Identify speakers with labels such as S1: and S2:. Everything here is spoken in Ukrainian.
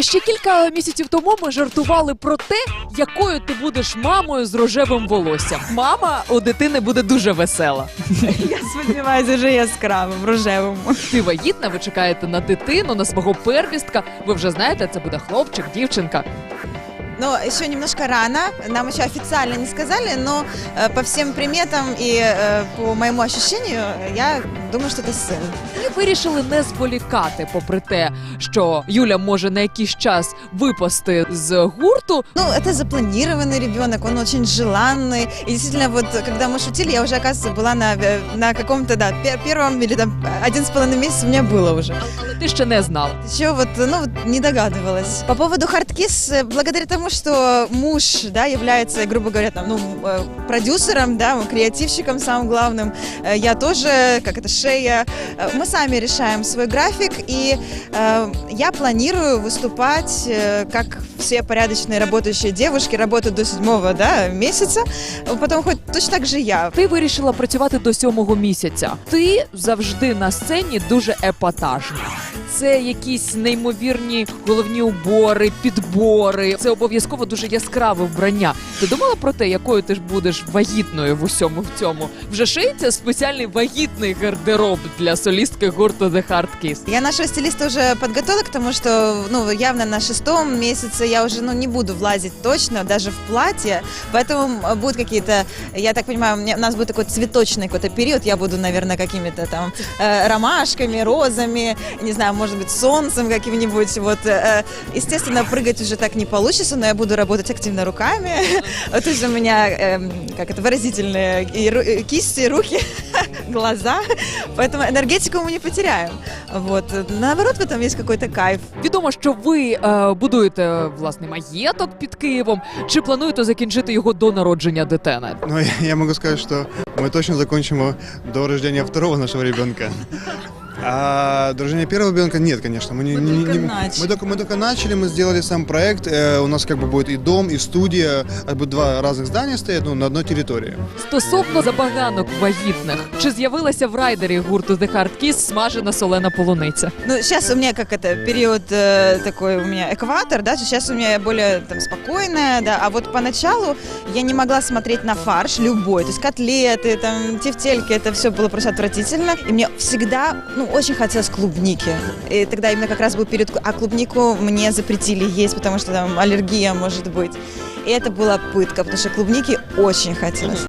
S1: Ще кілька місяців тому ми жартували про те, якою ти будеш мамою з рожевим волоссям. Мама у дитини буде дуже весела.
S2: Я сподіваюся, вже яскравим, рожевому.
S1: Ти вагітна, ви чекаєте на дитину, на свого первістка. Ви вже знаєте, це буде хлопчик, дівчинка.
S2: Но еще немножко рано, нам еще официально не сказали, но э, по всем приметам и э, по моему ощущению, я думаю, что это сын.
S1: І вирішили не зволікати, попри те, що Юля може на якийсь час випасти з гурту.
S2: Ну, это запланированный ребенок, он очень желанный. И действительно, вот когда мы шутили, я уже, оказывается, была на, э, на каком-то, да, пер- первом или там один с половиной месяца у меня было уже.
S1: Але ти ще не знала.
S2: Еще вот, ну, вот не догадывалась. По поводу Хардкис, э, благодаря тому, что муж, да, является, грубо говоря, там, ну, э, продюсером, да, креативщиком самым главным, э, я тоже, как это, шея, э, мы сами решаем свой график, и э, я планирую выступать, э, как все порядочные работающие девушки работают до седьмого, да, месяца, потом хоть точно так же я.
S1: Ти вирішила працювати до сьомого місяця. Ти завжди на сцені дуже епатажна. Це якісь неймовірні головні убори, підбори. Це обов'язково дуже яскраве вбрання. Ти думала про те, якою ти ж будеш вагітною в усьому в цьому? Вже шиється спеціальний вагітний гардероб для солістки гурту The Hard Kiss.
S2: Я нашего стилиста уже подготовила к тому, что ну, явно на шестом месяце я уже ну, не буду влазить точно, даже в платье. Поэтому м, будут какие-то, я так понимаю, у, меня- у нас будет такой цветочный какой-то период. Я буду, наверное, какими-то там э, ромашками, розами, не знаю, может быть, солнцем каким-нибудь. Вот, э, естественно, прыгать уже так не получится, но я буду работать активно руками. Вот То есть у меня, эм, как это, выразительные и ру- э, кисти, руки, глаза. Поэтому энергетику мы не потеряем. Вот. Наоборот, в этом есть какой-то кайф.
S1: Відомо, що ви е, будуєте власне маєток під Києвом. Чи плануєте закінчити його до народження дитини?
S3: Ну, я, я могу сказать, что мы точно закончим его до рождения второго нашего ребенка. А до рождения первого ребенка нет, конечно. Мы, не,
S2: Мы
S3: не-
S2: только
S3: не-
S2: начали.
S3: мы только, мы только начали, мы сделали сам проект. Э, у нас как бы будет и дом, и студия. А Будет два разных здания стоят, ну, на одной территории.
S1: Стосовно забаганок вагітних, чи з'явилася в райдері гурту The Hard Kiss смажена солена полуниця?
S2: Ну, сейчас у меня как это, период э, такой у меня экватор, да, сейчас у меня более там спокойная, да, а вот поначалу я не могла смотреть на фарш любой, то есть котлеты, там, тефтельки, это все было просто отвратительно, и мне всегда, ну, очень хотелось клубники, и тогда именно как раз был период, а клубнику мне запретили есть, потому что там аллергия может быть, и это была пытка, потому что клубники очень хотелось.